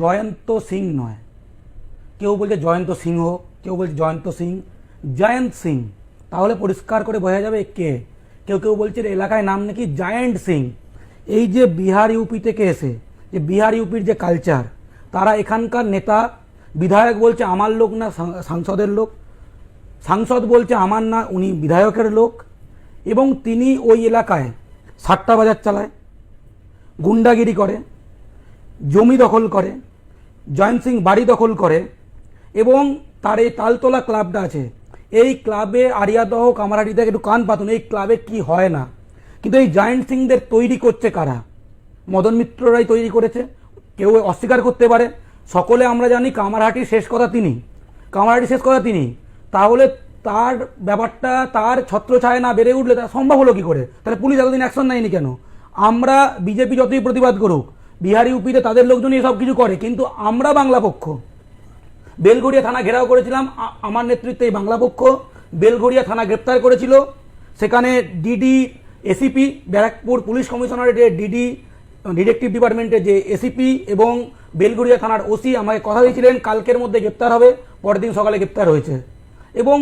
জয়ন্ত সিং নয়। কেউ বলছে জয়ন্ত সিংহ, কেউ বলছে জয়ন্ত সিং। জয়ন্ত সিং। তাহলে পরিষ্কার করে বোঝা যাবে কে? কেউ কেউ বলছে এলাকায় নাম নাকি জায়েন্ট সিং। এই যে বিহার ইউপি থেকে এসে, যে বিহার ইউপির যে কালচার তারা এখানকার নেতা, বিধায়ক বলছে আমার লোক না সাংসদের লোক। সাংসদ বলছে আমার না, উনি বিধায়কের লোক। এবং তিনি ওই এলাকায় সাতটা বাজার চালায়, গুন্ডাগিরি করে, জমি দখল করে। জয়ন্ত সিং বাড়ি দখল করে এবং তার এই তালতলা ক্লাবটা আছে। এই ক্লাবে আরিয়াদহ কামারহাটি থেকে একটু কান পাতুন, এই ক্লাবে কি হয় না? কিন্তু এই জয়েন্ট সিংদের তৈরি করছে কারা? মদন মিত্ররাই তৈরি করেছে। কেউ অস্বীকার করতে পারে। সকলে আমরা জানি কামারহাটির শেষ কথা তিনি। কামারহাটির শেষ কথা তিনি। তাহলে তার ব্যাপারটা, তার ছত্রছায়া না বেড়ে উঠলে তা সম্ভব হলো কি করে? তাহলে পুলিশ এতদিন অ্যাকশন নেয়নি কেন? আমরা বিজেপি যতই প্রতিবাদ করুক বিহার ইউপিতে তাদের লোকজনই সব কিছু করে, কিন্তু আমরা বাংলা পক্ষ। বেলঘড়িয়া থানা ঘেরাও করেছিলাম আমার নেতৃত্বে এই বাংলা পক্ষ। বেলঘড়িয়া থানা গ্রেপ্তার করেছিল, সেখানে ডিডি, এসিপি, ব্যারাকপুর পুলিশ কমিশনারেটের ডিডি ডিটেকটিভ ডিপার্টমেন্টের যে এসিপি এবং বেলঘড়িয়া থানার ওসি আমাকে কথা দিয়েছিলেন, কালকের মধ্যে গ্রেপ্তার হবে, পরের দিন সকালে গ্রেপ্তার হয়েছে। এবং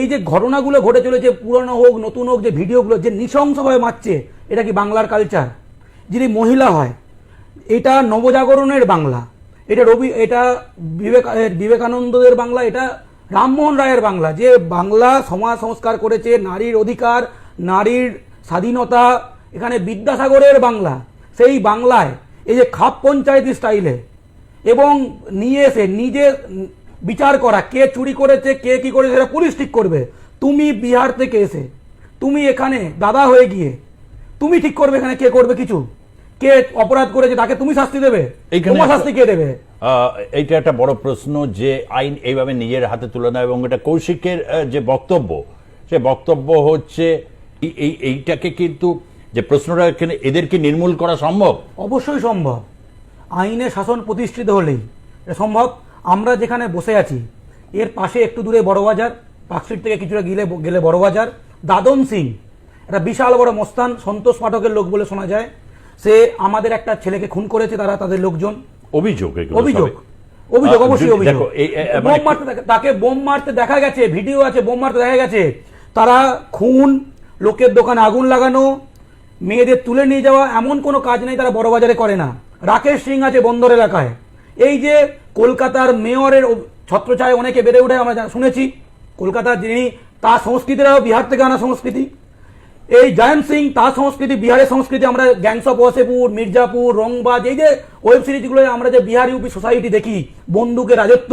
এই যে ঘটনাগুলো ঘটে চলেছে, পুরনো হোক, নতুন হোক, যে ভিডিওগুলো, যে নৃশংসভাবে মারছে, এটা কি বাংলার কালচার যিনি মহিলা হয় এটা নবজাগরণের বাংলা। এটা রবি, এটা বিবেক, বিবেকানন্দদের বাংলা, এটা রামমোহন রায়ের বাংলা। যে বাংলা সমাজ সংস্কার করেছে, নারীর অধিকার, নারীর স্বাধীনতা, এখানে বিদ্যাসাগরের বাংলা। সেই বাংলায়, এই যে খাপ পঞ্চায়েতি স্টাইলে, এবং নিয়ে এসে নিজে বিচার করা, কে চুরি করেছে, কে কি করেছে, সেটা পুলিশ ঠিক করবে। তুমি বিহার থেকে এসে, তুমি এখানে দাদা হয়ে গিয়ে, তুমি ঠিক করবে এখানে কে করবে কিছু? কে অপরাধ করেছে তাকে তুমি শাস্তি দেবে? তোমার শাস্তি কে দেবে? এইটা একটা বড় প্রশ্ন যে আইন এইভাবে নিজের হাতে তুলে নেয় এবং এটা কৌশিকের যে বক্তব্য সে বক্তব্য হচ্ছে এই- এই এইটাকে কিন্তু যে প্রশ্নটা এখানে এদেরকে নির্মূল করা সম্ভব? অবশ্যই সম্ভব। আইনে শাসন প্রতিষ্ঠিত হলেই এটা সম্ভব। আমরা যেখানে বসে আছি এর পাশে একটু দূরে বড়বাজার পার্কস্ট্রিট থেকে কিছুটা গেলে গেলে বড়বাজার দাদন সিং একটা বিশাল বড় মস্তান সন্তোষ পাঠকের লোক বলে শোনা যায়। সে আমাদের একটা ছেলেকে খুন করেছে তারা তাদের লোকজন। অভিযোগ অভিযোগ। অভিযোগ অবশ্যই অভিযোগ। মানে বোম মারতে তাকে বোম মারতে দেখা গেছে ভিডিও আছে বোম মারতে দেখা গেছে। তারা খুন লোকের দোকানে আগুন লাগানো মেয়েদের তুলে নিয়ে যাওয়া এমন কোনো কাজ নেই তারা বড় বাজারে করে না। রাকেশ সিং আছে বন্দর এলাকায়। এই যে কলকাতার মেয়রের ছত্রছায় অনেকে বেড়ে উঠে আমরা শুনেছি কলকাতার যিনি তার সংস্কৃতিরাও বিহার থেকে আনা সংস্কৃতি। এই জয়ন্ত সিং তার সংস্কৃতি বিহারের সংস্কৃতি আমরা গ্যাংস অফ ওয়াসেপুর মির্জাপুর রংবাজ এই যে ওয়েব সিরিজগুলো আমরা যে বিহার ইউপি সোসাইটি দেখি বন্দুকের রাজত্ব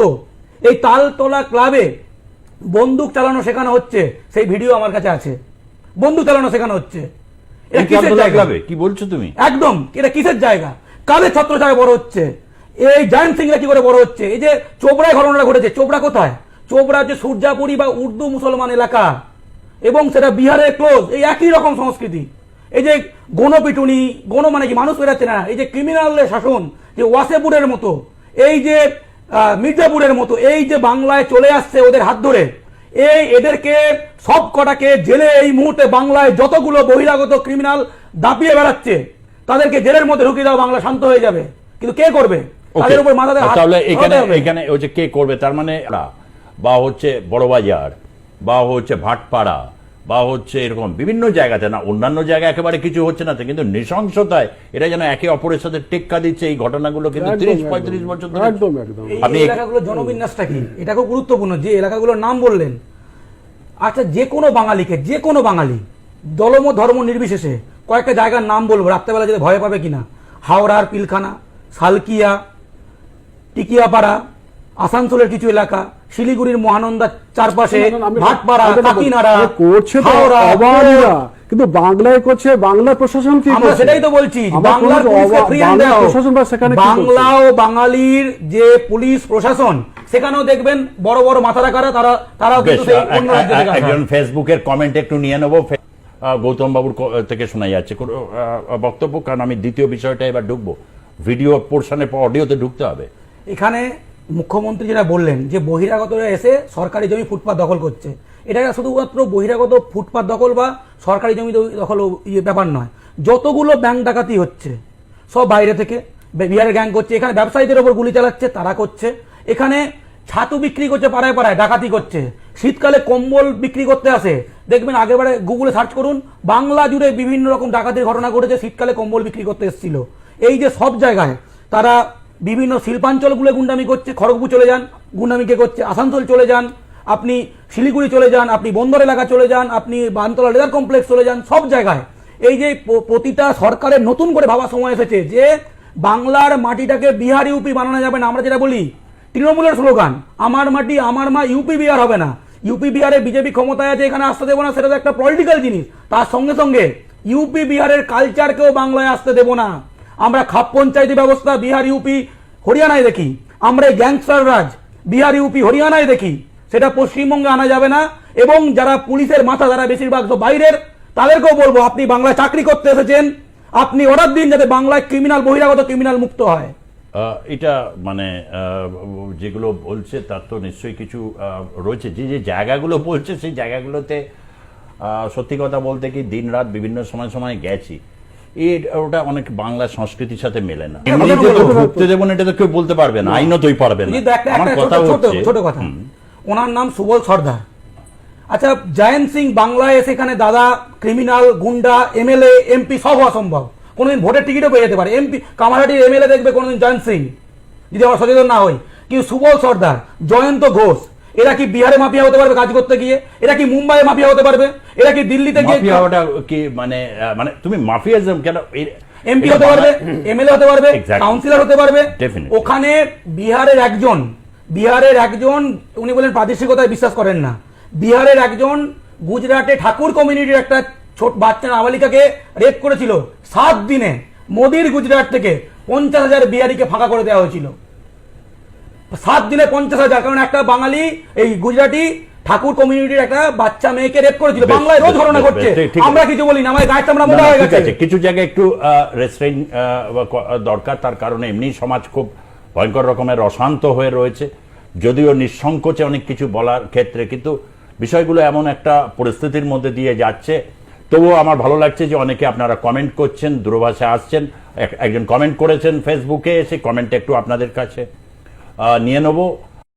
এই তালতলা ক্লাবে বন্দুক চালানো শেখানো হচ্ছে সেই ভিডিও আমার কাছে আছে। বন্দুক চালানো শেখানো হচ্ছে। এটা এই কিসের জায়গা? ক্লাবে? কি বলছো তুমি? একদম এটা কিসের জায়গা? কাদের ছত্রছায় বড় হচ্ছে? এই জয়ন্ত সিংরা কি করে বড় হচ্ছে? এই যে চোপড়ায় ঘটনাটা ঘটেছে চোপড়া কোথায়? চোপড়া হচ্ছে সূর্যাপুরি বা উর্দু মুসলমান এলাকা। এবং সেটা বিহারের ক্লোজ এই একই রকম সংস্কৃতি। এই যে গণপিটুনি গণ মানে কি মানুষ বেরাচ্ছে না। এই যে ক্রিমিনালের শাসন যে ওয়াসেপুরের মতো এই যে মির্জাপুরের মতো এই যে বাংলায় চলে আসছে ওদের হাত ধরে এই এদেরকে সব কটাকে জেলে এই মুহূর্তে বাংলায় যতগুলো বহিরাগত ক্রিমিনাল দাপিয়ে বেড়াচ্ছে তাদেরকে জেলের মধ্যে ঢুকিয়ে দাও বাংলা শান্ত হয়ে যাবে। কিন্তু কে করবে? তাদের উপর মাথাতে হাত তাহলে এখানে এখানে ওই যে কে করবে তার মানে বা হচ্ছে বড়বাজার। বা হচ্ছে ভাটপাড়া বা হচ্ছে এরকম বিভিন্ন জায়গাতে না অন্যান্য জায়গায় একেবারে কিছু হচ্ছে না কিন্তু নৃশংসতায় এরা যেন একে অপরের সাথে টেক্কা দিচ্ছে এই ঘটনাগুলো কিন্তু তিরিশ পঁয়ত্রিশ বছর ধরে। আপনি এলাকাগুলোর জনবিন্যাসটা কি? এটা খুব গুরুত্বপূর্ণ যে এলাকাগুলোর নাম বললেন। আচ্ছা যে কোনো বাঙালিকে যে কোনো বাঙালি দলম ধর্ম নির্বিশেষে কয়েকটা জায়গার নাম বলব রাত্রেবেলা যেতে ভয় পাবে কিনা? হাওড়ার পিলখানা সালকিয়া টিকিয়াপাড়া আসানসোলের কিছু এলাকা শিলিগুড়ির মহানন্দা চারপাশে ভাটপাড়া। কাকিনাড়া করছে অবাঙালিরা কিন্তু বাংলায় করছে বাংলা প্রশাসন কি আমরা সেটাই তো বলছি বাংলার বাংলা প্রশাসন বা সেখানে বাংলা ও বাঙালির যে পুলিশ প্রশাসন সেখানেও দেখবেন বড় বড় মাথা রাখারা তারা তারাও কিন্তু। একজন ফেসবুকের কমেন্ট একটু নিয়ে নেব। গৌতম বাবুর থেকে শোনা যাচ্ছে। আহ, বক্তব্য? কারণ আমি দ্বিতীয় বিষয়টা এবার ঢুকবো। ভিডিও পোর্শনের পর অডিওতে ঢুকতে হবে। এখানে মুখ্যমন্ত্রী যেটা বললেন, যে বহিরাগতরা এসে সরকারি জমি ফুটপাত দখল করছে। এটা শুধুমাত্র বহিরাগত ফুটপাত দখল বা সরকারি জমি দখল ইয়ে ব্যাপার নয়। যতগুলো ব্যাংক ডাকাতি হচ্ছে, সব বাইরে থেকে বিহারের গ্যাং করছে, এখানে ব্যবসায়ীদের ওপর গুলি চালাচ্ছে, তারা করছে। এখানে ছাতু বিক্রি করছে পাড়ায় পাড়ায়, ডাকাতি করছে। শীতকালে কম্বল বিক্রি করতে আসে। দেখবেন আগেবারে গুগলে সার্চ করুন, বাংলা জুড়ে বিভিন্ন রকম ডাকাতির ঘটনা ঘটেছে, শীতকালে কম্বল বিক্রি করতে এসেছিল। এই যে সব জায়গায় তারা বিভিন্ন শিল্পাঞ্চলগুলো গুন্ডামি করছে, খড়গপুর চলে যান গুন্ডামিকে করছে, আসানসোল চলে যান, আপনি শিলিগুড়ি চলে যান, আপনি বন্দর এলাকা চলে যান, আপনি বানতলা লেদার কমপ্লেক্স চলে যান, সব জায়গায়। এই যে প্রতিটা সরকারের নতুন করে ভাবা সময় এসেছে যে বাংলার মাটিটাকে বিহার ইউপি বানানো যাবে না, আমরা যেটা বলি, তৃণমূলের স্লোগান, আমার মাটি, আমার মা, ইউপি বিহার হবে না। ইউপি বিহারে বিজেপি ক্ষমতায় আছে, এখানে আসতে দেবো না, সেটা তো একটা পলিটিক্যাল জিনিস। তার সঙ্গে সঙ্গে ইউপি বিহারের কালচারকেও বাংলায় আসতে দেবো না। আমরা খাপ পঞ্চায়েতি ব্যবস্থা, বিহার, ইউপি, হরিয়ানায় দেখি। আমরা গ্যাংস্টার রাজ, বিহার, ইউপি, হরিয়ানায় দেখি। সেটা পশ্চিমবঙ্গে আনা যাবে না। এবং যারা পুলিশের মাথা যারা বেশিরভাগ তো বাইরের। তাদেরকেও বলব, আপনি বাংলায় চাকরি করতে এসেছেন। আপনি অর্ডার দিন যাতে বাংলায় ক্রিমিনাল বহিরাগত ক্রিমিনাল মুক্ত হয়। এটা মানে যেগুলো বলছে, তার তো নিশ্চয়ই কিছু রয়েছে। যে যে জায়গাগুলো বলছে, সেই জায়গাগুলোতে সত্যি কথা বলতে কি দিন রাত বিভিন্ন সময় সময় গেছি। এর ওটা অনেক বাংলা সংস্কৃতির সাথে মেলে না। এমনিতে তো ঢুকতে দেবো না এটা তো কেউ বলতে পারবে না আইনতই পারবে না। আমার কথা ছোট- ছোট হচ্ছে ছোট কথা। ওনার নাম সুবল সর্দার। আচ্ছা জয়ন্ত সিং বাংলায় এসে এখানে দাদা ক্রিমিনাল গুন্ডা এমএলএ এমপি সব হওয়া সম্ভব। কোনোদিন ভোটের টিকিটও পেয়ে যেতে পারে। এমপি কামারহাটির এমএলএ দেখবে কোনোদিন জয়ন্ত সিং যদি আমরা সচেতন না হই। কিন্তু সুবল সর্দার জয়ন্ত ঘোষ এরা কি বিহারে মাফিয়া হতে পারবে কাজ করতে গিয়ে? এরা কি মুম্বাইয়ে মাফিয়া হতে পারবে? এরা কি দিল্লিতে গিয়ে মাফিয়া কি মানে মানে তুমি মাফিয়াজম কেন? এমপি হতে পারবে এমএলএ হতে পারবে কাউন্সিলর হতে পারবে। ওখানে বিহারের একজন বিহারের একজন উনি বলেন প্রাদেশিকতায় বিশ্বাস করেন না। বিহারের একজন গুজরাটে ঠাকুর কমিউনিটির একটা ছোট বাচ্চা নাবালিকাকে রেপ করেছিল সাত দিনে। মোদির গুজরাট থেকে পঞ্চাশ হাজার বিহারিকে ফাঁকা করে দেওয়া হয়েছিল। সাত দিনে পঞ্চাশ হাজার কারণ একটা বাঙালি এই গুজরাটি ঠাকুর কমিউনিটির একটা বাচ্চা মেয়েকে রেপ করেছিল। বাংলায় রোজ ঘটনা ঘটছে আমরা কিছু বলি না আমার গায়ে চামড়া না, মোটা হয়ে গেছে। কিছু জায়গায় একটু রেস্ট্রেন দরকার তার কারণে এমনি সমাজ খুব ভয়ঙ্কর রকমের অশান্ত হয়ে রয়েছে। যদিও নিঃসংকোচে অনেক কিছু বলার ক্ষেত্রে কিন্তু বিষয়গুলো এমন একটা পরিস্থিতির মধ্যে দিয়ে যাচ্ছে। তবুও আমার ভালো লাগছে যে অনেকে আপনারা কমেন্ট করছেন দূরভাষে আসছেন একজন কমেন্ট করেছেন ফেসবুকে এসে কমেন্ট একটু আপনাদের কাছে নিয়ে নেব।